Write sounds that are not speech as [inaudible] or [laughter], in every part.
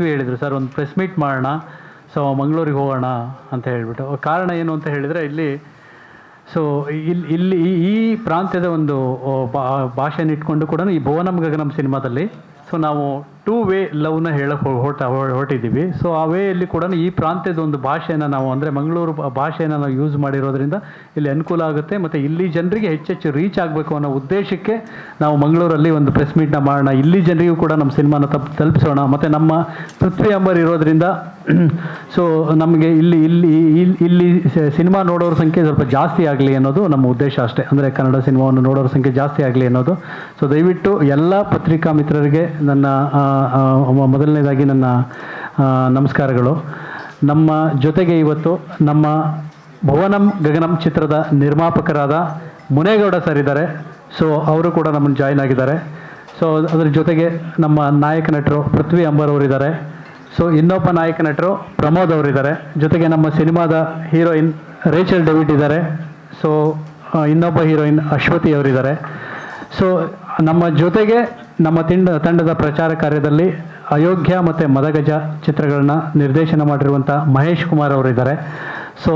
ಪೃಥ್ವಿ ಹೇಳಿದರು, ಸರ್, ಒಂದು press meet ಮಾಡೋಣ ಸೊ ಮಂಗಳೂರಿಗೆ ಹೋಗೋಣ ಅಂತ ಹೇಳಿಬಿಟ್ಟು. ಕಾರಣ ಏನು ಅಂತ ಹೇಳಿದರೆ, ಇಲ್ಲಿ ಸೊ ಇಲ್ಲಿ ಇಲ್ಲಿ ಈ- ಪ್ರಾಂತ್ಯದ ಒಂದು ಭಾಷೆಯನ್ನು ಇಟ್ಕೊಂಡು ಕೂಡ ಈ ಭುವನಂ ಗಗನಂ ಸಿನಿಮಾದಲ್ಲಿ ಸೊ ನಾವು ಟೂ ವೇ ಲವ್ನ ಹೇಳಕ್ಕೆ ಹೊರಟ ಹೊರಟಿದ್ದೀವಿ. ಸೊ ಆ ವೇಯಲ್ಲಿ ಕೂಡ ಈ ಪ್ರಾಂತ್ಯದ ಒಂದು ಭಾಷೆನ ನಾವು ಅಂದರೆ ಮಂಗಳೂರು ಭಾಷೆಯನ್ನು ನಾವು ಯೂಸ್ ಮಾಡಿರೋದ್ರಿಂದ ಇಲ್ಲಿ ಅನುಕೂಲ ಆಗುತ್ತೆ. ಮತ್ತು ಇಲ್ಲಿ ಜನರಿಗೆ ಹೆಚ್ಚೆಚ್ಚು ರೀಚ್ ಆಗಬೇಕು ಅನ್ನೋ ಉದ್ದೇಶಕ್ಕೆ ನಾವು ಮಂಗಳೂರಲ್ಲಿ ಒಂದು ಪ್ರೆಸ್ ಮೀಟ್ನ ಮಾಡೋಣ. ಇಲ್ಲಿ ಜನರಿಗೂ ಕೂಡ ನಮ್ಮ ಸಿನಿಮಾನ ತಪ್ಪು ತಲುಪಿಸೋಣ. ಮತ್ತು ನಮ್ಮ ಪೃಥ್ವಿ ಅಂಬರ್ ಇರೋದ್ರಿಂದ [clears throat] ಸೊ ನಮಗೆ ಇಲ್ಲಿ ಇಲ್ಲಿ, ಇಲ್ಲಿ- ಸಿನಿಮಾ ನೋಡೋರ ಸಂಖ್ಯೆ ಸ್ವಲ್ಪ ಜಾಸ್ತಿ ಆಗಲಿ ಅನ್ನೋದು ನಮ್ಮ ಉದ್ದೇಶ ಅಷ್ಟೇ. ಅಂದರೆ ಕನ್ನಡ ಸಿನಿಮಾವನ್ನು ನೋಡೋರ ಸಂಖ್ಯೆ ಜಾಸ್ತಿ ಆಗಲಿ ಅನ್ನೋದು. ಸೊ ದಯವಿಟ್ಟು ಎಲ್ಲ ಪತ್ರಿಕಾ ಮಿತ್ರರಿಗೆ ನನ್ನ ಮೊದಲನೇದಾಗಿ ನನ್ನ ನಮಸ್ಕಾರಗಳು. ನಮ್ಮ ಜೊತೆಗೆ ಇವತ್ತು ನಮ್ಮ ಭುವನಂ ಗಗನಂ ಚಿತ್ರದ ನಿರ್ಮಾಪಕರಾದ ಮುನೇಗೌಡ ಸರ್ ಇದ್ದಾರೆ. ಸೊ ಅವರು ಕೂಡ ನಮ್ಮನ್ನು ಜಾಯ್ನ್ ಆಗಿದ್ದಾರೆ. ಸೊ ಅದರ ಜೊತೆಗೆ ನಮ್ಮ ನಾಯಕ ನಟರು ಪೃಥ್ವಿ ಅಂಬರ್ ಅವರಿದ್ದಾರೆ. ಸೊ ಇನ್ನೊಬ್ಬ ನಾಯಕ ನಟರು ಪ್ರಮೋದ್ ಅವರಿದ್ದಾರೆ. ಜೊತೆಗೆ ನಮ್ಮ ಸಿನಿಮಾದ ಹೀರೋಯಿನ್ ರೇಚಲ್ ಡೇವಿಡ್ ಇದ್ದಾರೆ. ಸೊ ಇನ್ನೊಬ್ಬ ಹೀರೋಯಿನ್ ಅಶ್ವತಿ ಅವರಿದ್ದಾರೆ. ಸೊ ನಮ್ಮ ಜೊತೆಗೆ ನಮ್ಮ ತಿಂಡ ತಂಡದ ಪ್ರಚಾರ ಕಾರ್ಯದಲ್ಲಿ ಅಯೋಗ್ಯ ಮತ್ತು ಮದಗಜ ಚಿತ್ರಗಳನ್ನ ನಿರ್ದೇಶನ ಮಾಡಿರುವಂಥ ಮಹೇಶ್ ಕುಮಾರ್ ಅವರಿದ್ದಾರೆ. ಸೊ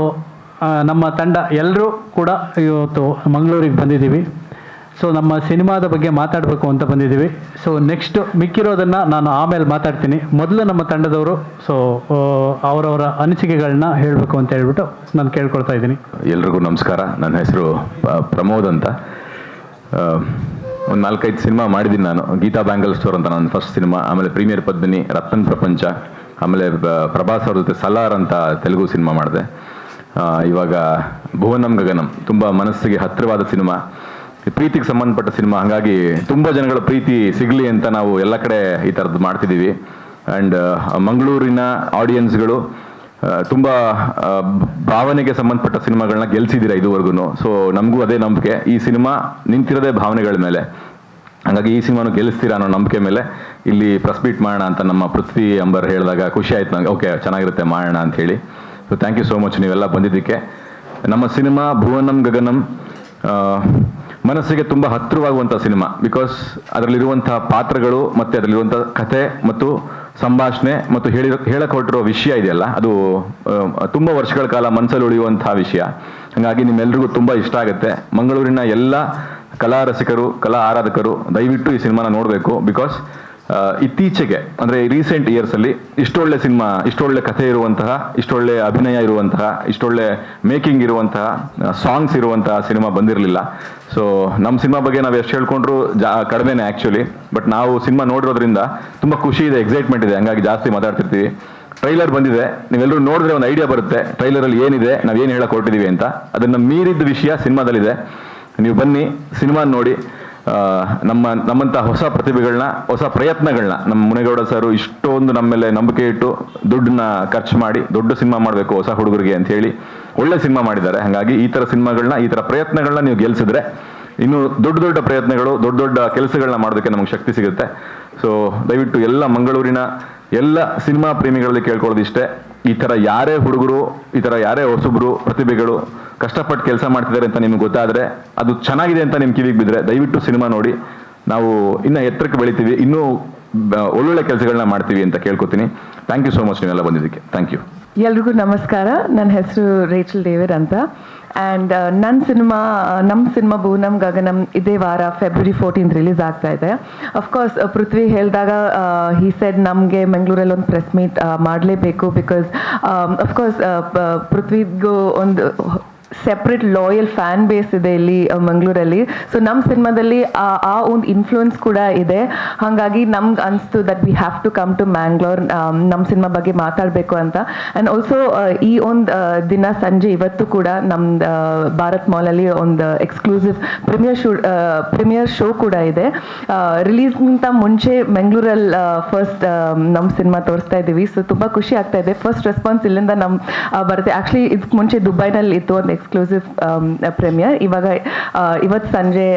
ನಮ್ಮ ತಂಡ ಎಲ್ಲರೂ ಕೂಡ ಇವತ್ತು ಮಂಗಳೂರಿಗೆ ಬಂದಿದ್ದೀವಿ. ಸೊ ನಮ್ಮ ಸಿನಿಮಾದ ಬಗ್ಗೆ ಮಾತಾಡಬೇಕು ಅಂತ ಬಂದಿದ್ದೀವಿ. ಸೊ ನೆಕ್ಸ್ಟ್ ಮಿಕ್ಕಿರೋದನ್ನು ನಾನು ಆಮೇಲೆ ಮಾತಾಡ್ತೀನಿ. ಮೊದಲು ನಮ್ಮ ತಂಡದವರು ಸೊ ಅವರವರ ಅನಿಸಿಕೆಗಳನ್ನ ಹೇಳಬೇಕು ಅಂತ ಹೇಳ್ಬಿಟ್ಟು ನಾನು ಕೇಳ್ಕೊಳ್ತಾ ಇದ್ದೀನಿ. ಎಲ್ರಿಗೂ ನಮಸ್ಕಾರ. ನನ್ನ ಹೆಸರು ಪ್ರಮೋದ್ ಅಂತ. ಒಂದು ನಾಲ್ಕೈದು ಸಿನಿಮಾ ಮಾಡಿದ್ದೀನಿ ನಾನು. ಗೀತಾ ಬ್ಯಾಂಗಲ್ ಸ್ಟೋರ್ ಅಂತ ನನ್ನ ಫಸ್ಟ್ ಸಿನಿಮಾ. ಆಮೇಲೆ ಪ್ರೀಮಿಯರ್ ಪದ್ಮಿನಿ, ರತನ್ ಪ್ರಪಂಚ. ಆಮೇಲೆ ಪ್ರಭಾಸ್ ಅವ್ರ ಜೊತೆ ಸಲಾರ್ ಅಂತ ತೆಲುಗು ಸಿನಿಮಾ ಮಾಡಿದೆ. ಇವಾಗ ಭುವನಂ ಗಗನಂ. ತುಂಬ ಮನಸ್ಸಿಗೆ ಹತ್ತಿರವಾದ ಸಿನಿಮಾ. ಪ್ರೀತಿಗೆ ಸಂಬಂಧಪಟ್ಟ ಸಿನಿಮಾ. ಹಾಗಾಗಿ ತುಂಬ ಜನಗಳ ಪ್ರೀತಿ ಸಿಗಲಿ ಅಂತ ನಾವು ಎಲ್ಲ ಕಡೆ ಈ ಥರದ್ದು ಮಾಡ್ತಿದ್ದೀವಿ. ಆ್ಯಂಡ್ ಮಂಗಳೂರಿನ ಆಡಿಯನ್ಸ್ಗಳು ತುಂಬಾ ಭಾವನೆಗೆ ಸಂಬಂಧಪಟ್ಟ ಸಿನಿಮಾಗಳನ್ನ ಗೆಲ್ಸಿದ್ದೀರಾ ಇದುವರೆಗೂ ಸೊ ನಮಗೂ ಅದೇ ನಂಬಿಕೆ. ಈ ಸಿನಿಮಾ ನಿಂತಿರೋದೇ ಭಾವನೆಗಳ ಮೇಲೆ. ಹಾಗಾಗಿ ಈ ಸಿನಿಮಾನು ಗೆಲ್ಲಿಸ್ತೀರಾ ಅನ್ನೋ ನಂಬಿಕೆ ಮೇಲೆ ಇಲ್ಲಿ ಪ್ರೆಸ್ ಮೀಟ್ ಮಾಡೋಣ ಅಂತ ನಮ್ಮ ಪೃಥ್ವಿ ಅಂಬರ್ ಹೇಳಿದಾಗ ಖುಷಿ ಆಯ್ತು ನಂಗೆ. ಓಕೆ ಚೆನ್ನಾಗಿರುತ್ತೆ, ಮಾಡೋಣ ಅಂತ ಹೇಳಿ. So thank you so much ನೀವೆಲ್ಲ ಬಂದಿದ್ದಕ್ಕೆ. ನಮ್ಮ ಸಿನಿಮಾ ಭುವನಂ ಗಗನಂ ಮನಸ್ಸಿಗೆ ತುಂಬ ಹತ್ತಿರವಾಗುವಂಥ ಸಿನಿಮಾ. ಬಿಕಾಸ್ ಅದರಲ್ಲಿರುವಂಥ ಪಾತ್ರಗಳು ಮತ್ತು ಅದರಲ್ಲಿರುವಂಥ ಕಥೆ ಮತ್ತು ಸಂಭಾಷಣೆ ಮತ್ತು ಹೇಳಿ ಹೇಳಕ್ ವಿಷಯ ಇದೆಯಲ್ಲ, ಅದು ತುಂಬ ವರ್ಷಗಳ ಕಾಲ ಮನಸ್ಸಲ್ಲಿ ಉಳಿಯುವಂತಹ ವಿಷಯ. ಹಾಗಾಗಿ ನಿಮ್ಮೆಲ್ಲರಿಗೂ ತುಂಬ ಇಷ್ಟ ಆಗುತ್ತೆ. ಮಂಗಳೂರಿನ ಎಲ್ಲ ಕಲಾ ರಸಿಕರು ಕಲಾ ಆರಾಧಕರು ದಯವಿಟ್ಟು ಈ ಸಿನಿಮಾನ ನೋಡಬೇಕು ಬಿಕಾಸ್ ಇತ್ತೀಚೆಗೆ, ಅಂದರೆ ರೀಸೆಂಟ್ ಇಯರ್ಸಲ್ಲಿ ಇಷ್ಟೊಳ್ಳೆ ಸಿನಿಮಾ, ಇಷ್ಟೊಳ್ಳೆ ಕಥೆ ಇರುವಂತಹ, ಇಷ್ಟೊಳ್ಳೆ ಅಭಿನಯ ಇರುವಂತಹ, ಇಷ್ಟೊಳ್ಳೆ ಮೇಕಿಂಗ್ ಇರುವಂತಹ ಸಾಂಗ್ಸ್ ಇರುವಂತಹ ಸಿನಿಮಾ ಬಂದಿರಲಿಲ್ಲ. ಸೊ ನಮ್ಮ ಸಿನಿಮಾ ಬಗ್ಗೆ ನಾವು ಎಷ್ಟು ಹೇಳ್ಕೊಂಡ್ರು ಜಾ, ಕಡಿಮೆನೆ ಆ್ಯಕ್ಚುಲಿ ಬಟ್ ನಾವು ಸಿನಿಮಾ ನೋಡಿರೋದ್ರಿಂದ ತುಂಬ ಖುಷಿ ಇದೆ ಎಕ್ಸೈಟ್ಮೆಂಟ್ ಇದೆ. ಹಂಗಾಗಿ ಜಾಸ್ತಿ ಮಾತಾಡ್ತಿರ್ತೀವಿ. ಟ್ರೈಲರ್ ಬಂದಿದೆ. ನೀವೆಲ್ಲರೂ ನೋಡಿದ್ರೆ ಒಂದು ಐಡಿಯಾ ಬರುತ್ತೆ. ಟ್ರೈಲರಲ್ಲಿ ಏನಿದೆ, ನಾವು ಏನು ಹೇಳಕ್ ಹೊರಟಿದೀವಿ ಅಂತ. ಅದನ್ನ ಮೀರಿದ ವಿಷಯ ಸಿನಿಮಾದಲ್ಲಿದೆ. ನೀವು ಬನ್ನಿ ಸಿನಿಮಾ ನೋಡಿ. ನಮ್ಮ ನಮ್ಮಂಥ ಹೊಸ ಪ್ರತಿಭೆಗಳನ್ನ ಹೊಸ ಪ್ರಯತ್ನಗಳನ್ನ ನಮ್ಮ ಮುನೇಗೌಡ ಸರ್ ಇಷ್ಟೊಂದು ನಮ್ಮ ಮೇಲೆ ನಂಬಿಕೆ ಇಟ್ಟು ದುಡ್ಡನ್ನ ಖರ್ಚು ಮಾಡಿ, ದೊಡ್ಡ ಸಿನಿಮಾ ಮಾಡಬೇಕು ಹೊಸ ಹುಡುಗರಿಗೆ ಅಂತ ಹೇಳಿ ಒಳ್ಳೆ ಸಿನಿಮಾ ಮಾಡಿದ್ದಾರೆ. ಹಾಗಾಗಿ ಈ ಥರ ಸಿನಿಮಾಗಳನ್ನ ಈ ಥರ ಪ್ರಯತ್ನಗಳನ್ನ ನೀವು ಗೆಲ್ಸಿದ್ರೆ ಇನ್ನು ದೊಡ್ಡ ದೊಡ್ಡ ಪ್ರಯತ್ನಗಳು, ದೊಡ್ಡ ದೊಡ್ಡ ಕೆಲಸಗಳನ್ನ ಮಾಡೋದಕ್ಕೆ ನಮಗೆ ಶಕ್ತಿ ಸಿಗುತ್ತೆ. ಸೊ ದಯವಿಟ್ಟು ಎಲ್ಲ ಮಂಗಳೂರಿನ ಎಲ್ಲ ಸಿನಿಮಾ ಪ್ರೇಮಿಗಳಲ್ಲಿ ಕೇಳ್ಕೊಳ್ಳೋದು ಇಷ್ಟೇ ಈ ಥರ ಯಾರೇ ಹುಡುಗರು, ಈ ಥರ ಯಾರೇ ಹೊಸಬ್ರು, ಪ್ರತಿಭೆಗಳು ಕಷ್ಟಪಟ್ಟು ಕೆಲಸ ಮಾಡ್ತಿದ್ದಾರೆ ಅಂತ ನಿಮ್ಗೆ ಗೊತ್ತಾದರೆ, ಅದು ಚೆನ್ನಾಗಿದೆ ಅಂತ ನಿಮ್ಮ ಕಿವಿಗೆ ಬಿದ್ರೆ ದಯವಿಟ್ಟು ಸಿನಿಮಾ ನೋಡಿ. ನಾವು ಇನ್ನು ಎತ್ತರಕ್ಕೆ ಬೆಳಿತೀವಿ. ಇನ್ನೂ ಒಳ್ಳೊಳ್ಳೆ ಕೆಲಸಗಳನ್ನ ಮಾಡ್ತೀವಿ ಅಂತ ಕೇಳ್ಕೊತೀನಿ. ಥ್ಯಾಂಕ್ ಯು ಸೋ ಮಚ್ ನೀವೆಲ್ಲ ಬಂದಿದ್ದಕ್ಕೆ. ಥ್ಯಾಂಕ್ ಯು ಎಲ್ರಿಗೂ ನಮಸ್ಕಾರ. ನನ್ನ ಹೆಸರು ರೇಚಲ್ ಡೇವಿಡ್ ಅಂತ. ಆ್ಯಂಡ್ ನನ್ನ ಸಿನಿಮಾ ನಮ್ಮ ಸಿನಿಮಾ ಭೂನಮ್ ಗಗನಂ ಇದೇ ವಾರ ಫೆಬ್ರವರಿ ಫೋರ್ಟೀನ್ ರಿಲೀಸ್ ಆಗ್ತಾ ಇದೆ. ಅಫ್ಕೋರ್ಸ್ ಪೃಥ್ವಿ ಹೇಳಿದಾಗ ಹಿ ಸೆಡ್ ನಮಗೆ ಮಂಗಳೂರಲ್ಲಿ ಒಂದು ಪ್ರೆಸ್ ಮೀಟ್ ಮಾಡಲೇಬೇಕು ಬಿಕಾಸ್ ಅಫ್ಕೋರ್ಸ್ ಪೃಥ್ವಿಗೂ ಒಂದು ಸೆಪ್ರೇಟ್ ಲಾಯಲ್ ಫ್ಯಾನ್ ಬೇಸ್ ಇದೆ ಇಲ್ಲಿ ಮಂಗಳೂರಲ್ಲಿ. ಸೊ ನಮ್ಮ ಸಿನಿಮಾದಲ್ಲಿ ಆ ಒಂದು ಇನ್ಫ್ಲೂಯೆನ್ಸ್ ಕೂಡ ಇದೆ. ಹಾಗಾಗಿ ನಮ್ಗೆ ಅನಿಸ್ತು that we have to come to Mangalore ನಮ್ಮ ಸಿನಿಮಾ ಬಗ್ಗೆ ಮಾತಾಡಬೇಕು ಅಂತ. ಆ್ಯಂಡ್ ಆಲ್ಸೋ ಈ ಒಂದು ದಿನ ಸಂಜೆ ಇವತ್ತು ಕೂಡ ನಮ್ದು ಭಾರತ್ ಮಾಲಲ್ಲಿ ಒಂದು exclusive premiere show premiere show ಕೂಡ ಇದೆ. ರಿಲೀಸ್ಗಿಂತ ಮುಂಚೆ ಮಂಗಳೂರಲ್ಲಿ ಫಸ್ಟ್ ನಮ್ಮ ಸಿನಿಮಾ ತೋರಿಸ್ತಾ ಇದ್ದೀವಿ. ಸೊ ತುಂಬ ಖುಷಿ ಆಗ್ತಾ ಇದೆ. ಫಸ್ಟ್ ರೆಸ್ಪಾನ್ಸ್ ಇಲ್ಲಿಂದ ನಮ್ಮ ಬರುತ್ತೆ. ಆ್ಯಕ್ಚುಲಿ ಇದಕ್ಕೆ ಮುಂಚೆ ದುಬೈನಲ್ಲಿ ಇತ್ತು ಒಂದು ಎಕ್ಸ್ಕ್ಲೂಸಿವ್ ಪ್ರೀಮಿಯರ್ ಇವಾಗ ಇವತ್ತು ಸಂಜೆ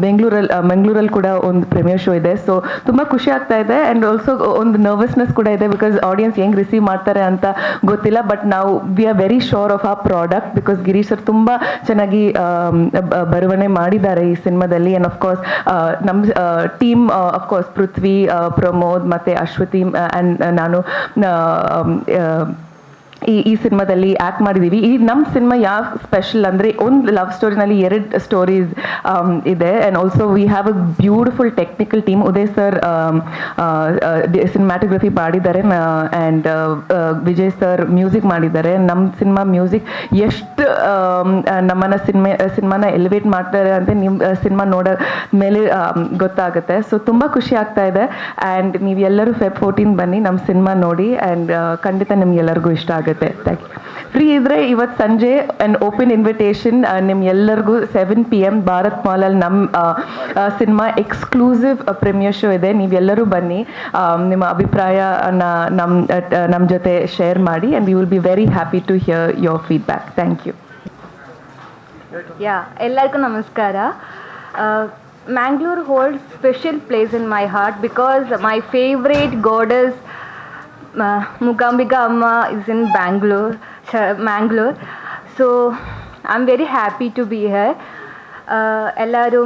ಬೆಂಗಳೂರಲ್ಲಿ ಬೆಂಗಳೂರಲ್ಲಿ ಕೂಡ ಒಂದು ಪ್ರೀಮಿಯರ್ ಶೋ ಇದೆ. ಸೊ ತುಂಬ ಖುಷಿ ಆಗ್ತಾ ಇದೆ ಆ್ಯಂಡ್ ಆಲ್ಸೋ ಒಂದು ನರ್ವಸ್ನೆಸ್ ಕೂಡ ಇದೆ ಬಿಕಾಸ್ ಆಡಿಯನ್ಸ್ ಹೆಂಗೆ ರಿಸೀವ್ ಮಾಡ್ತಾರೆ ಅಂತ ಗೊತ್ತಿಲ್ಲ. ಬಟ್ ನಾವು we are very sure of a product because Girish sir ತುಂಬ ಚೆನ್ನಾಗಿ ಬ- ಬರವಣೆ ಮಾಡಿದ್ದಾರೆ ಈ ಸಿನಿಮಾದಲ್ಲಿ. ಆ್ಯಂಡ್ ಅಫ್ಕೋರ್ಸ್ ನಮ್ಮ team of course Prithvi Pramod ಮತ್ತು ಅಶ್ವತಿ ಆ್ಯಂಡ್ ನಾನು ಆ, ಆ, ಈ ಈ ಸಿನಿಮಾದಲ್ಲಿ ಆ್ಯಕ್ಟ್ ಮಾಡಿದ್ದೀವಿ ಈ ನಮ್ಮ ಸಿನಿಮಾ ಯಾವ ಸ್ಪೆಷಲ್ ಅಂದರೆ ಒಂದು ಲವ್ ಸ್ಟೋರಿನಲ್ಲಿ ಎರಡು ಸ್ಟೋರೀಸ್ ಇದೆ. And also we have a beautiful technical team Uday sir cinematography ಮಾಡಿದ್ದಾರೆ. ಆ್ಯಂಡ್ ವಿಜಯ್ ಸರ್ ಮ್ಯೂಸಿಕ್ ಮಾಡಿದ್ದಾರೆ. ನಮ್ಮ ಸಿನಿಮಾ ಮ್ಯೂಸಿಕ್ ಎಷ್ಟು ನಮ್ಮನ್ನ ಸಿನಿಮಾ, ಸಿನಿಮಾನ ಎಲಿವೇಟ್ ಮಾಡ್ತಾರೆ ಅಂತ ನಿಮ್ಮ ಸಿನಿಮಾ ನೋಡೋ ಮೇಲೆ ಗೊತ್ತಾಗುತ್ತೆ. ಸೊ ತುಂಬ ಖುಷಿ ಆಗ್ತಾ ಇದೆ. ಆ್ಯಂಡ್ ನೀವು ಎಲ್ಲರೂ ಫೆಬ್ ಫೋರ್ಟೀನ್ ಬನ್ನಿ ನಮ್ಮ ಸಿನಿಮಾ ನೋಡಿ. ಆ್ಯಂಡ್ ಖಂಡಿತ ನಿಮ್ಗೆಲ್ಲರಿಗೂ ಇಷ್ಟ ಆಗುತ್ತೆ. ಥ್ಯಾಂಕ್ ಯು ಫ್ರೀ ಇದ್ರೆ ಇವತ್ತು ಸಂಜೆ ಆ್ಯಂಡ್ ಓಪನ್ ಇನ್ವಿಟೇಷನ್ ನಿಮ್ಗೆಲ್ಲರಿಗೂ ಸೆವೆನ್ ಪಿ ಎಂ ಭಾರತ್ ಮಾಲಲ್ಲಿ ನಮ್ಮ ಸಿನಿಮಾ ಎಕ್ಸ್ಕ್ಲೂಸಿವ್ ಪ್ರೀಮಿಯರ್ ಶೋ ಇದೆ. ನೀವೆಲ್ಲರೂ ಬನ್ನಿ. ನಿಮ್ಮ ಅಭಿಪ್ರಾಯನ ನಮ್ಮ ನಮ್ಮ ಜೊತೆ ಶೇರ್ ಮಾಡಿ and we will be very happy to hear your feedback thank you yeah, ಎಲ್ಲರಿಗೂ ನಮಸ್ಕಾರ. Mangalore hold special place in my heart because my favourite goddess Mookambika Amma is in Bangalore Mangalore so I am very happy to be here ಎಲ್ಲರೂ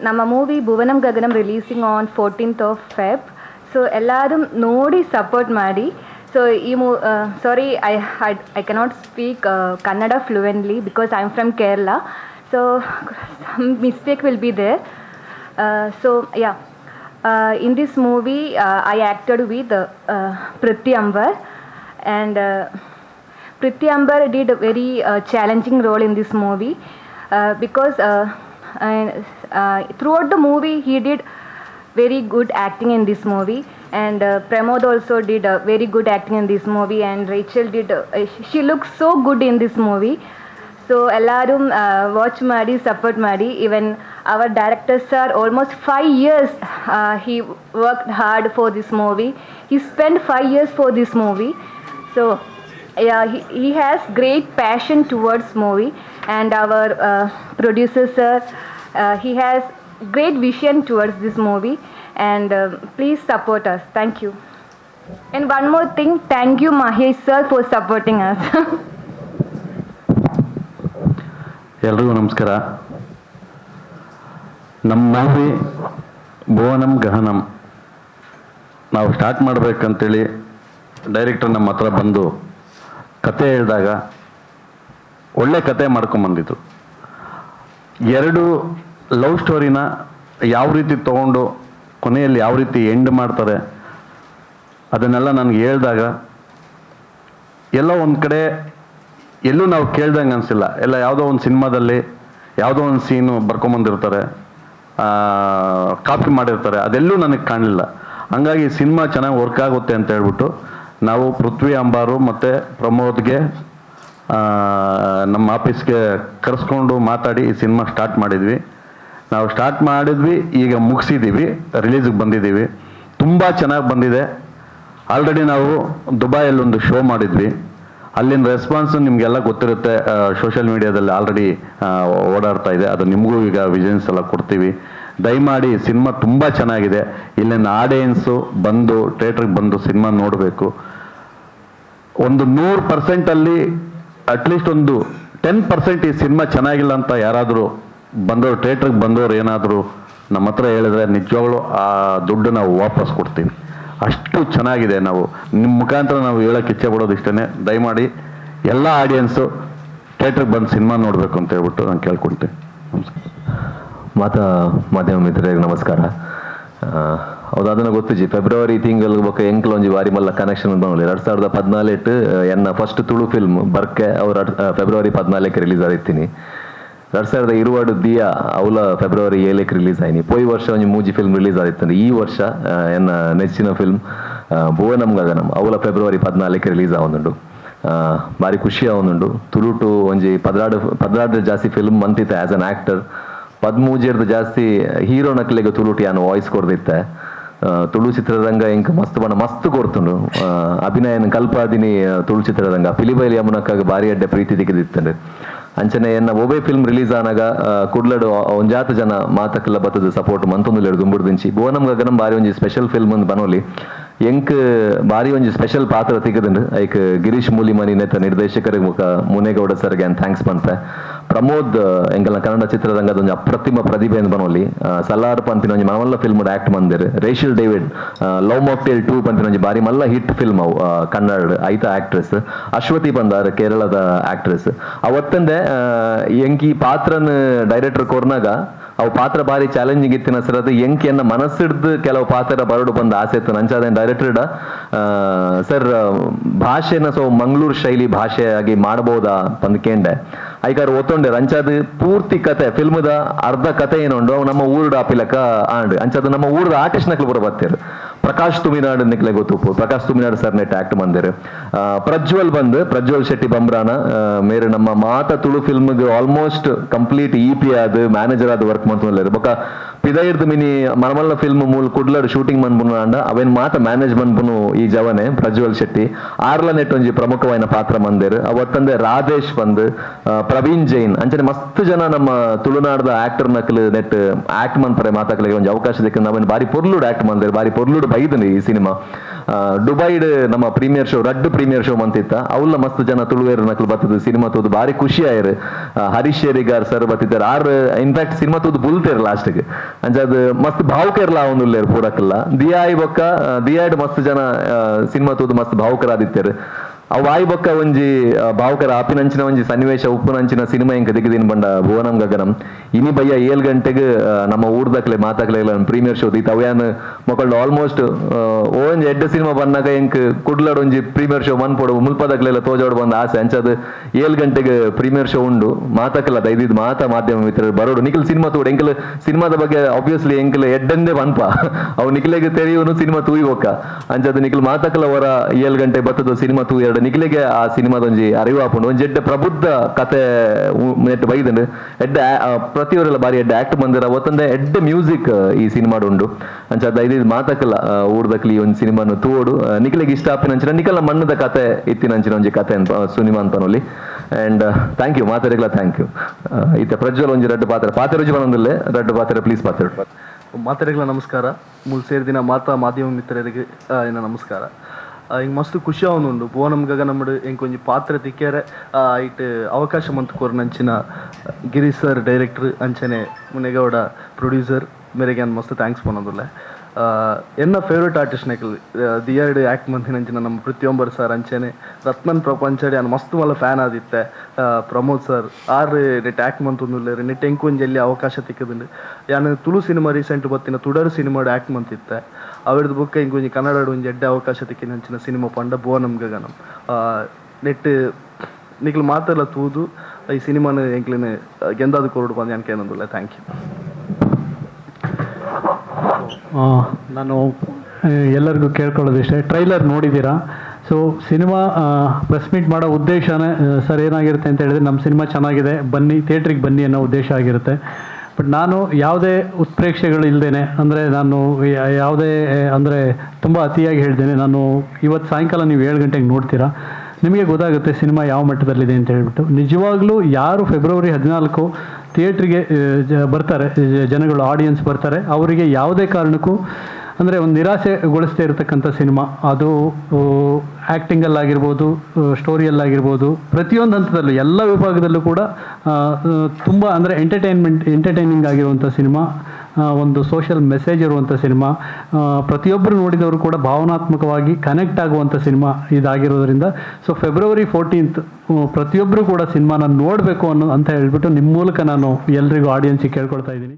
ನಮ್ಮ movie Bhuvanam Gaganam releasing on fourteenth of Feb so ಎಲ್ಲರೂ ನೋಡಿ support ಮಾಡಿ so ಈ ಮೂ sorry I I cannot speak Kannada fluently because I am from Kerala so some mistake will be there so yeah Uh, in this movie, uh, I acted with uh, uh, Priti Ambar, and uh, Priti Ambar did a very uh, challenging role in this movie uh, because throughout the movie he did very good acting in this movie. And uh, Pramod also did uh, very good acting in this movie. And Rachel did uh, she looks so good in this movie. So ಎಲ್ಲರೂ watch ಮಾಡಿ support ಮಾಡಿ even our directors are almost five years he work hard for this movie he spend five years for this movie so yeah, he, he has great passion towards movie and our uh, producer sir uh, he has great vision towards this movie and uh, please support us thank you and one more thing thank you mahesh sir for supporting us [laughs] ಎಲ್ರಿಗೂ ನಮಸ್ಕಾರ. ನಮ್ಮ movie ಭುವನಂ ಗಹನಂ. ನಾವು start ಮಾಡಬೇಕಂತೇಳಿ director ನಮ್ಮ ಹತ್ರ ಬಂದು ಕತೆ ಹೇಳಿದಾಗ ಒಳ್ಳೆ ಕತೆ ಮಾಡ್ಕೊಂಬಂದಿದ್ರು ಎರಡು ಲವ್ ಸ್ಟೋರಿನ ಯಾವ ರೀತಿ ತೊಗೊಂಡು ಕೊನೆಯಲ್ಲಿ ಯಾವ ರೀತಿ ಎಂಡ್ ಮಾಡ್ತಾರೆ ಅದನ್ನೆಲ್ಲ ನನಗೆ ಹೇಳಿದಾಗ ಎಲ್ಲ ಒಂದು ಕಡೆ ಎಲ್ಲೂ ನಾವು ಕೇಳ್ದಂಗೆ ಅನಿಸಿಲ್ಲ. ಎಲ್ಲ ಯಾವುದೋ ಒಂದು ಸಿನಿಮಾದಲ್ಲಿ ಯಾವುದೋ ಒಂದು ಸೀನು ಬರ್ಕೊಂಬಂದಿರ್ತಾರೆ ಕಾಪಿ ಮಾಡಿರ್ತಾರೆ, ಅದೆಲ್ಲೂ ನನಗೆ ಕಾಣಲಿಲ್ಲ. ಹಂಗಾಗಿ ಸಿನಿಮಾ ಚೆನ್ನಾಗಿ ವರ್ಕ್ ಆಗುತ್ತೆ ಅಂತ ಹೇಳ್ಬಿಟ್ಟು ನಾವು ಪೃಥ್ವಿ ಅಂಬಾರು ಮತ್ತು ಪ್ರಮೋದ್ಗೆ ನಮ್ಮ ಆಫೀಸ್ಗೆ ಕರೆಸ್ಕೊಂಡು ಮಾತಾಡಿ ಈ ಸಿನಿಮಾ ಸ್ಟಾರ್ಟ್ ಮಾಡಿದ್ವಿ. ನಾವು ಸ್ಟಾರ್ಟ್ ಮಾಡಿದ್ವಿ, ಈಗ ಮುಗಿಸಿದ್ದೀವಿ ರಿಲೀಸಿಗೆ ಬಂದಿದ್ದೀವಿ ತುಂಬ ಚೆನ್ನಾಗಿ ಬಂದಿದೆ. ಆಲ್ರೆಡಿ ನಾವು ದುಬೈಯಲ್ಲಿ ಒಂದು ಶೋ ಮಾಡಿದ್ವಿ. ಅಲ್ಲಿನ ರೆಸ್ಪಾನ್ಸ್ ನಿಮಗೆಲ್ಲ ಗೊತ್ತಿರುತ್ತೆ ಸೋಷಿಯಲ್ ಮೀಡಿಯಾದಲ್ಲಿ ಆಲ್ರೆಡಿ ಓಡಾಡ್ತಾ ಇದೆ. ಅದು ನಿಮಗೂ ಈಗ ವಿಜನ್ಸ್ ಎಲ್ಲ ಕೊಡ್ತೀವಿ. ದಯಮಾಡಿ ಸಿನಿಮಾ ತುಂಬ ಚೆನ್ನಾಗಿದೆ. ಇಲ್ಲಿನ ಆಡಿಯನ್ಸು ಬಂದು ಥಿಯೇಟ್ರಿಗೆ ಬಂದು ಸಿನಿಮಾ ನೋಡಬೇಕು. ಒಂದು ನೂರು ಪರ್ಸೆಂಟಲ್ಲಿ ಅಟ್ಲೀಸ್ಟ್ ಒಂದು ಟೆನ್ ಪರ್ಸೆಂಟ್ ಈ ಸಿನಿಮಾ ಚೆನ್ನಾಗಿಲ್ಲ ಅಂತ ಯಾರಾದರೂ ಬಂದವರು ಥಿಯೇಟ್ರಿಗೆ ಬಂದವರು ಏನಾದರೂ ನಮ್ಮ ಹತ್ರ ಹೇಳಿದ್ರೆ ನಿಜವಾಗ್ಲೂ ಆ ದುಡ್ಡು ನಾವು ವಾಪಸ್ ಕೊಡ್ತೀವಿ ಅಷ್ಟು ಚೆನ್ನಾಗಿದೆ ನಾವು. ನಿಮ್ಮ ಮುಖಾಂತರ ನಾವು ಹೇಳಕ್ಕೆ ಇಚ್ಛೆ ಪಡೋದು ಇಷ್ಟೇ ದಯಮಾಡಿ ಎಲ್ಲ ಆಡಿಯನ್ಸು ಥಿಯೇಟ್ರಿಗೆ ಬಂದು ಸಿನಿಮಾ ನೋಡಬೇಕು ಅಂತ ಹೇಳ್ಬಿಟ್ಟು ನಾನು ಕೇಳ್ಕೊಳ್ತೆ ಮಾತಾ, ಮಾಧ್ಯಮ ಮಿತ್ರರಿಗೆ ನಮಸ್ಕಾರ. ಹೌದು ಗೊತ್ತು ಜಿ ಫೆಬ್ರವರಿ ತಿಂಗಳು ಬೊಕ್ಕ ಎಂಕ್ಲ ಒಂಜಿ ಬಾರಿ ಮಲ್ಲ ಕನೆಕ್ಷನ್ ಬಂದ್ಲಿ ಎರಡು ಸಾವಿರದ ಹದಿನಾಲ್ಕು ಎನ್ನ ಫಸ್ಟ್ ತುಳು ಫಿಲ್ಮ್ ಬರ್ಕೆ ಅವ್ರ ಫೆಬ್ರವರಿ ಪದ್ನಾಲ್ಕು ರಿಲೀಸ್ ಆದಿತ್ತೀನಿ. ಎರಡ್ ಸಾವಿರದ ಇರುವಾಡು ದಿಯಾ ಅವಲ ಫೆಬ್ರವರಿ ಏಳಕ್ಕೆ ರಿಲೀಸ್ ಆಯ್ನಿ. ಪೋಯ್ ವರ್ಷ ಒಂಜಿ ಮೂಜಿ ಫಿಲ್ಮ್ ರಿಲೀಸ್ ಆದಿತ್ತಂದ್ರೆ ಈ ವರ್ಷ ಎನ್ನ ನೆಚ್ಚಿನ ಫಿಲ್ಮ್ ಭುವನಂ ಗಗನಂ ಅವಲ ಫೆಬ್ರವರಿ ಪದ್ನಾಲ್ಕಕ್ಕೆ ರಿಲೀಸ್ ಆವೊಂದುಂಡು. ಭಾರಿ ಖುಷಿ ಆವೊಂದುಂಡು. ತುಳುಟು ಒಂಜಿ ಪದ್ರಾಡು ಪದ್ರಾಡು ಜಾಸ್ತಿ ಫಿಲ್ಮ್ ಮಂತಿತ್ತ ಆಸ್ ಅನ್ ಆಕ್ಟರ್ ಪದ್ಮೂಜಿರ್ದು ಜಾಸ್ತಿ ಹೀರೋ ನಕ್ಲೆಗೆ ತುಳುಟಿ ಯಾನು ವಾಯ್ಸ್ ಕೊಡ್ದಿತ್ತೆ. ಆ, ತುಳು ಚಿತ್ರರಂಗ ಇಂಕ ಮಸ್ತ್ ಬಣ್ಣ ಮಸ್ತ್ ಕೊಡ್ತುಂಡು. ಅಭಿನಯನ ಕಲ್ಪಾದಿನಿ ತುಳು ಚಿತ್ರರಂಗ. ಪಿಲಿಬೈಲಿ ಯಮುನಕ್ಕಾಗ ಬಾರಿ ಅಡ್ಡ ಪ್ರೀತಿ ದಿಕ್ಕಿದಿತ್ತಂಡು ಅಂಚನೆ ಎನ್ನ ಒಬೆ ಫಿಲ್ಮ್ ರಿಲೀಸ್ ಆನಾಗ ಕುಡ್ಲಡು ಒಂಜಾತ ಜನ ಮಾತಕ್ಕೆಲ್ಲ ಬತ್ತದ ಸಪೋರ್ಟ್ ಮಂತೊಂದು ದುಂಬುಡ್ದಿಂಚಿ ಭುವನಂ ಗಗನಂ ಬಾರಿ ಒಂಜಿ ಸ್ಪೆಷಲ್ ಫಿಲ್ಮ್ ಒಂದು ಬನೋಲಿ. ಎಂಕ್ ಬಾರಿ ಒಂಜಿ ಸ್ಪೆಷಲ್ ಪಾತ್ರ ತೆಗೆದುಂಡು ಐಕ್ ಗಿರೀಶ್ ಮೂಲಿಮನಿ ನೇತ ನಿರ್ದೇಶಕರಿಗೆ ಮುಖ ಮುನೇಗೌಡ ಸರ್ಗೆ ಥ್ಯಾಂಕ್ಸ್ ಪಂಪೆ ಪ್ರಮೋದ್ ಎಂಕಲ್ನ ಕನ್ನಡ ಚಿತ್ರರಂಗದ ಒಂದು ಅಪ್ರತಿಮ ಪ್ರತಿಭೆ ಎಂದು ಬನೋಲಿ. ಸಲಾರ್ ಪಂತಿನ ಒಂಜಿ ಮಲ್ಲ ಫಿಲ್ಮ್ ಆಕ್ಟ್ ಮಂದಿರ್. Rachel David Love Mocktail Two ಪಂಪಿನ ಒಂಜಿ ಬಾರಿ ಮಲ್ಲ ಹಿಟ್ ಫಿಲ್ಮ್ ಅವು ಕನ್ನಡ ಐತ ಆಕ್ಟ್ರೆಸ್ ಅಶ್ವತಿ ಬಂದಾರ್ ಕೇರಳದ ಆಕ್ಟ್ರೆಸ್ ಅವತ್ತಂದೆ ಎಂಕಿ ಪಾತ್ರನ ಡೈರೆಕ್ಟರ್ ಕೊರ್ನಾಗ ಅವು ಪಾತ್ರ ಭಾರಿ ಚಾಲೆಂಜಿಂಗ್ ಇತ್ತಿನ ಸರದ ಎಂಕಿಯನ್ನ ಮನಸ್ಸಿಡ್ದು ಕೆಲವು ಪಾತ್ರ ಬರಡು ಬಂದ ಆಸೆ ಇತ್ತು. ನಂಚಾದ ಡೈರೆಕ್ಟರ್ ಸರ್, ಭಾಷೆನ ಸೊ ಮಂಗಳೂರು ಶೈಲಿ ಭಾಷೆಯಾಗಿ ಮಾಡಬಹುದಾ ಬಂದು ಕೇಂದ್ರ ಐಕಾರ ಒತ್ತೊಂಡೆ ಅಂಚಾದ ಪೂರ್ತಿ ಕತೆ, ಫಿಲ್ಮ್ದ ಅರ್ಧ ಕತೆ ಏನುಂಡು, ಅವು ನಮ್ಮ ಊರು ಆಪಿಲಕ ಆಂಡ್, ಅಂಚಾದ ನಮ್ಮ ಊರದ ಆರ್ಟಿಸ್ಟ್ ನಕ್ಲು ಬರೋ ಬರ್ತೀರು ಪ್ರಕಾಶ್ ತುಮಿನಾಡ್ ನಿಕ್ಲೆ ಗೊತ್ತು ಪ್ರಕಾಶ್ ತುಮಿನಾಡ್ ಸರ್ ನೆಟ್ ಆಕ್ಟ್ ಬಂದಿರು ಪ್ರಜ್ವಲ್ ಬಂದು, ಪ್ರಜ್ವಲ್ ಶೆಟ್ಟಿ ಬಂಬ್ರಾನ ಮೇರೆ ನಮ್ಮ ಮಾತ ತುಳು ಫಿಲ್ಮ್ಗೆ ಆಲ್ಮೋಸ್ಟ್ ಕಂಪ್ಲೀಟ್ ಇ ಪಿ ಆದ ಮ್ಯಾನೇಜರ್ ಆದ ವರ್ಕ್ ಮಾಡ್ತಾರೆ ಬೊಕ ಪಿದಾಯಿರ್ದು ಮಿನಿ ಮರಮಲ್ಲ ಫಿಲ್ಮ್ ಮೂಲ ಕುಡ್ಲಡ್ ಶೂಟಿಂಗ್ ಮನ್ಪುನು ಅಂಡ. ಅವೇನ್ ಮಾತ ಮ್ಯಾನೇಜ್ ಮನ್ಪುನು ಈ ಜವನೆ, ಪ್ರಜ್ವಲ್ ಶೆಟ್ಟಿ. ಆರ್ಲ ನೆಟ್ ಒಂಜಿ ಪಾತ್ರ ಮಂದಿರ್. ಅವತ್ತಂದೆ ರಾಧೇಶ್ ಬಂದು ಪ್ರವೀಣ್ ಜೈನ್. ಅಂಚನೆ ಮಸ್ತ್ ಜನ ನಮ್ಮ ತುಳುನಾಡದ ಆಕ್ಟರ್ ನಕ್ಲು ನೆಟ್ ಆಕ್ಟ್ ಮನ್ಪರೆ ಮಾತಾಕಲಿಗೆ ಒಂದು ಅವಕಾಶ ಸಿಕ್ಕ ನಾವೇನು ಬಾರಿ ಪೊರ್ಲುಡ್ ಆಕ್ಟ್ ಮಂದಿರ್ ಬಾರಿ ಪೊರ್ಲುಡ್ ಬೈದನಿ ಈ ಸಿನಿಮಾ. ದುಬೈಡ್ ನಮ್ಮ ಪ್ರೀಮಿಯರ್ ಶೋ ರಡ್ ಪ್ರೀಮಿಯರ್ ಶೋ ಮಂತಿತ್ತ ಅವಲ್ಲ ಮಸ್ತ್ ಜನ ತುಳುವೇರು ನಕಲು ಬರ್ತದ ಸಿನಿಮಾ ತೋದು ಬಾರಿ ಖುಷಿ ಆಯ್ರು. ಹರೀಶ್ ಶೇರಿಗಾರ್ ಸರ್ ಬತ್ತಿದ್ದಾರೆ ಆರ್ ಇನ್ಫ್ಯಾಕ್ಟ್ ಸಿನಿಮಾ ತೋದು ಬುಲ್ತೇರ್ ಲಾಸ್ಟ್ಗೆ ಅದು ಮಸ್ತ್ ಭಾವುಕರ್ಲ ಅವನುಲ್ಲೇರು ಪೂರಕಲ್ಲ. ದಿಯಾಯ್ ಬೊಕ್ಕ ದಿಯಾಡ್ ಮಸ್ತ್ ಜನ ಸಿನಿಮಾ ತೋದು ಮಸ್ತ್ ಭಾವುಕರಾದಿತ್ತೇರು. ಅವು ವಾಯು ಬೊಕ್ಕ ಒಂಜಿ ಆ, ಭಾವುಕರ ಆಪಿನಂಚಿನ ಒಂಜಿ ಸನ್ನಿವೇಶ ಉಪ್ಪುನಂಚಿನ ಸಿನಿಮಾ ಇಂಕ ದಿಗದಿನ ಬಂಡ ಭುವನಂ ಗಗನಂ. ಇನಿ ಬಯ್ಯ ಏಳ್ ಗಂಟೆಗೆ ನಮ್ಮ ಊರ್ದಕ್ಲೆ ಮಾತಾಕ್ಲೆ ಪ್ರೀಮಿಯರ್ ಶೋ ದೀತ ಅವ್ಯಾನ್ ಮಕ್ಕಳು ಆಲ್ಮೋಸ್ಟ್ ಓಂಜಿ ಎಡ್ಡೆ ಸಿನಿಮಾ ಬಂದಾಗ ಎಂಕ್ ಕುಡ್ಲಡ್ ಒಂಜಿ ಪ್ರೀಮಿಯರ್ ಶೋ ಮನ್ಪೊಡು ಮುಲ್ಪದಕ್ಲೆಲ್ಲ ತೋಜೋಡು ಬಂದ ಆಸೆ. ಅಂಚದ್ ಏಳ್ ಗಂಟೆಗೆ ಪ್ರೀಮಿಯರ್ ಶೋ ಉಂಡು. ಮಾತಾಕಲ್ಲ ದೈದಿದ್ ಮಾತಾ ಮಾಧ್ಯಮ ಮಿತ್ರ ಬರೋಡು. ನಿಖಿಲ್ ಸಿನಿಮಾ ತೂಡು. ಎಂಕಲ್ ಸಿನಿಮಾದ ಬಗ್ಗೆ ಆಬ್ವಿಯಸ್ಲಿ ಎಂಕಲ್ ಎಡ್ಡಂದೇ ಬನ್ಪ ಅವ್ ನಿಖಿಲೆಗೆ ತೆರೆಯುವನು ಸಿನಿಮಾ ತೂಯಿ ಹೋಕ್ಕ ಅಂಚದ್ ನಿಖಿಲ್ ಮಾತಾಕಲ್ಲ ಅವರ ಏಳ್ ಗಂಟೆ ಬತ್ತದ ಸಿನಿಮಾ ತೂ ಎರಡು ನಿಖಿಲೆಗೆ ಆ ಸಿನಿಮಾದೊಂಜಿ ಅರಿವು ಆಪುಂಡು. ಒಂಜಿ ಎಡ್ಡೆ ಪ್ರಬುದ್ಧ ಕತೆ ನೆಟ್ಟು ನೆಟ್ ಬೈದಂಡು. ಎಡ್ಡೆ ಪ್ರತಿಯೊರೆಲ್ಲ ಬಾರಿ ಎಡ್ಡೆ ಆಕ್ಟ್ ಬಂದಿರ ಒತ್ತೊಂದೆ ಎಡ್ಡೆ ಮ್ಯೂಸಿಕ್ ಈ ಸಿನಿಮಾಡು ಉಂಡು. ಅಂಚ ಇದು ಮಾತಕ್ಕಲ್ಲ ಊರ್ದಕ್ಲಿ ಒಂದು ಸಿನಿಮಾನು ತೂಡು ನಿಖಿಲಿಗೆ ಇಷ್ಟ ಆಪಿನಂಚಿನ ನಿಖಲ ಮಣ್ಣದ ಕತೆ ಇತ್ತಿನಂಚಿನ ಒಂಜಿ ಕತೆ ಅಂತ ಸಿನಿಮಾ ಅಂತನೊಲಿ ಅಂಡ್ ಥ್ಯಾಂಕ್ ಯು ಮಾತಾಡಿಗಳ ಥ್ಯಾಂಕ್ ಯು ಈತ ಪ್ರಜ್ವಲ್ ಒಂಜಿ ರಡ್ಡು ಪಾತ್ರ. ಪಾತ್ರ ರುಚಿ ಬಂದಿಲ್ಲ ರಡ್ಡು ಪಾತ್ರ ಪ್ಲೀಸ್ ಪಾತ್ರ. ಮಾತಾಡಿಗಳ ನಮಸ್ಕಾರ. ಮೂಲ್ ಸೇರಿದಿನ ಮಾತಾ ಮಾಧ್ಯಮ ಮಿತ್ರರಿಗೆ ನಮಸ್ಕಾರ. ಹಿಂಗ್ ಮಸ್ತ್ ಖುಷಿ ಅವನುಂಡು ಭುವನಂ ಗಗನಮ್ಮಡು ಹೆಂಗ್ ಒಂಜಿ ಪಾತ್ರ ತಿಕ್ಕೇರೆ ಐಟ್ ಅವಕಾಶ ಮಂತ್ ಕೋರ್ನಂಚಿನ ಗಿರೀಶ್ ಸರ್, ಡೈರೆಕ್ಟರ್ ಅಂಚನೆ ಮುನೇಗೌಡ, ಪ್ರೊಡ್ಯೂಸರ್. ಮೇರೆಗೆ ಮಸ್ತ್ ಥ್ಯಾಂಕ್ಸ್ ಪೊನದುಲ್ಲೆ. ಎನ್ನ ಫೇವ್ರೇಟ್ ಆರ್ಟಿಸ್ಟ್ ನಕಲ್ ದಿಯರ್ಡ್ ಆಕ್ಟ್ ಮಂತಿನಂಚಿನ ನಮ್ಮ ಪ್ರತಿಯೊಬ್ಬರು ಸರ್ ಅಂಚೆನೆ. ರತ್ನನ್ ಪ್ರಪಂಚಡಿ ಅನ್ನ ಮಸ್ತ್ ಮಲ್ಲ ಫ್ಯಾನ್ ಆದಿತ್ತೆ. ಪ್ರಮೋದ್ ಸರ್ ಆರ್ ನೆಟ್ ಆಕ್ಟ್ ಮಂತೊಂದುಲ್ಲೇರು ನೆಟ್ ಎಂಕೊಂಜಲ್ಲಿ ಅವಕಾಶ ತಿಕ್ಕದುಂಡು ಯಾನ್ ತುಳು ಸಿನಿಮಾ ರೀಸೆಂಟ್ ಬತ್ತಿನ ತುಡರ್ ಆಕ್ಟ್ ಮಂತಿತ್ತೆ. ಅವರದ್ದು ಬುಕ್ಕ ಇಂಕೊಂಜಿ ಕನ್ನಡ ಒಂಜಿ ಎಡ್ಡೆ ಅವಕಾಶ ತಿಕ್ಕಿನಂಚಿನ ಸಿನಿಮಾ ಪಂಡ ಬೋನಮ್ ಗಗನಂ ನೆಟ್ ನಿಕ್ಲು ಮಾತೆಲ್ಲ ತೂದು, ಈ ಸಿನಿಮಾನ ಎಂಕ್ಲಿನ ಗೆಂದಾದ ಕೊರಡು ಬಂದು ಅನ್ಕೇನಂದುಲ್ಲ ಥ್ಯಾಂಕ್ ಯು ನಾನು ಎಲ್ಲರಿಗೂ ಕೇಳ್ಕೊಳ್ಳೋದಿಷ್ಟೇ. ಟ್ರೈಲರ್ ನೋಡಿದ್ದೀರಾ? ಸೊ ಸಿನಿಮಾ ಪ್ರೆಸ್ ಮೀಟ್ ಮಾಡೋ ಉದ್ದೇಶನೇ ಸರ್ ಏನಾಗಿರುತ್ತೆ ಅಂತ ಹೇಳಿದ್ರೆ ನಮ್ಮ ಸಿನಿಮಾ ಚೆನ್ನಾಗಿದೆ, ಬನ್ನಿ ಥಿಯೇಟ್ರಿಗೆ ಬನ್ನಿ ಅನ್ನೋ ಉದ್ದೇಶ ಆಗಿರುತ್ತೆ. ಬಟ್ ನಾನು ಯಾವುದೇ ಉತ್ಪ್ರೇಕ್ಷೆಗಳು ಇಲ್ಲದೇನೆ ಅಂದರೆ ನಾನು ಯಾವುದೇ ಅಂದರೆ ತುಂಬ ಅತಿಯಾಗಿ ಹೇಳ್ದೇನೆ, ನಾನು ಇವತ್ತು ಸಾಯಂಕಾಲ ನೀವು ಏಳು ಗಂಟೆಗೆ ನೋಡ್ತೀರಾ? ನಿಮಗೆ ಗೊತ್ತಾಗುತ್ತೆ ಸಿನಿಮಾ ಯಾವ ಮಟ್ಟದಲ್ಲಿದೆ ಅಂತ ಹೇಳಿಬಿಟ್ಟು. ನಿಜವಾಗ್ಲೂ ಯಾರು ಫೆಬ್ರವರಿ ಹದಿನಾಲ್ಕು ಥಿಯೇಟ್ರಿಗೆ ಬರ್ತಾರೆ ಜನಗಳು ಆಡಿಯನ್ಸ್ ಬರ್ತಾರೆ. ಅವರಿಗೆ ಯಾವುದೇ ಕಾರಣಕ್ಕೂ, ಅಂದರೆ ಒಂದು ನಿರಾಸೆಗೊಳಿಸ್ತಾ ಇರತಕ್ಕಂಥ ಸಿನಿಮಾ. ಅದು ಆ್ಯಕ್ಟಿಂಗಲ್ಲಾಗಿರ್ಬೋದು ಸ್ಟೋರಿಯಲ್ಲಾಗಿರ್ಬೋದು ಪ್ರತಿಯೊಂದು ಹಂತದಲ್ಲೂ, ಎಲ್ಲ ವಿಭಾಗದಲ್ಲೂ ಕೂಡ ತುಂಬ, ಅಂದರೆ ಎಂಟರ್ಟೈನ್ಮೆಂಟ್ ಎಂಟರ್ಟೈನಿಂಗ್ ಆಗಿರುವಂಥ ಸಿನಿಮಾ. ಒಂದು ಸೋಷಿಯಲ್ ಮೆಸೇಜ್ ಇರುವಂಥ ಸಿನಿಮಾ ಪ್ರತಿಯೊಬ್ಬರು ನೋಡಿದವರು ಕೂಡ ಭಾವನಾತ್ಮಕವಾಗಿ ಕನೆಕ್ಟ್ ಆಗುವಂಥ ಸಿನಿಮಾ ಇದಾಗಿರೋದ್ರಿಂದ. ಸೊ ಫೆಬ್ರವರಿ ಫೋರ್ಟೀನ್ತ್ ಪ್ರತಿಯೊಬ್ಬರು ಕೂಡ ಸಿನಿಮಾನ ನೋಡಬೇಕು ಅನ್ನೋ ಅಂತ ಹೇಳ್ಬಿಟ್ಟು ನಿಮ್ಮ ಮೂಲಕ ನಾನು ಎಲ್ರಿಗೂ ಆಡಿಯನ್ಸಿಗೆ ಕೇಳ್ಕೊಳ್ತಾ ಇದ್ದೀನಿ.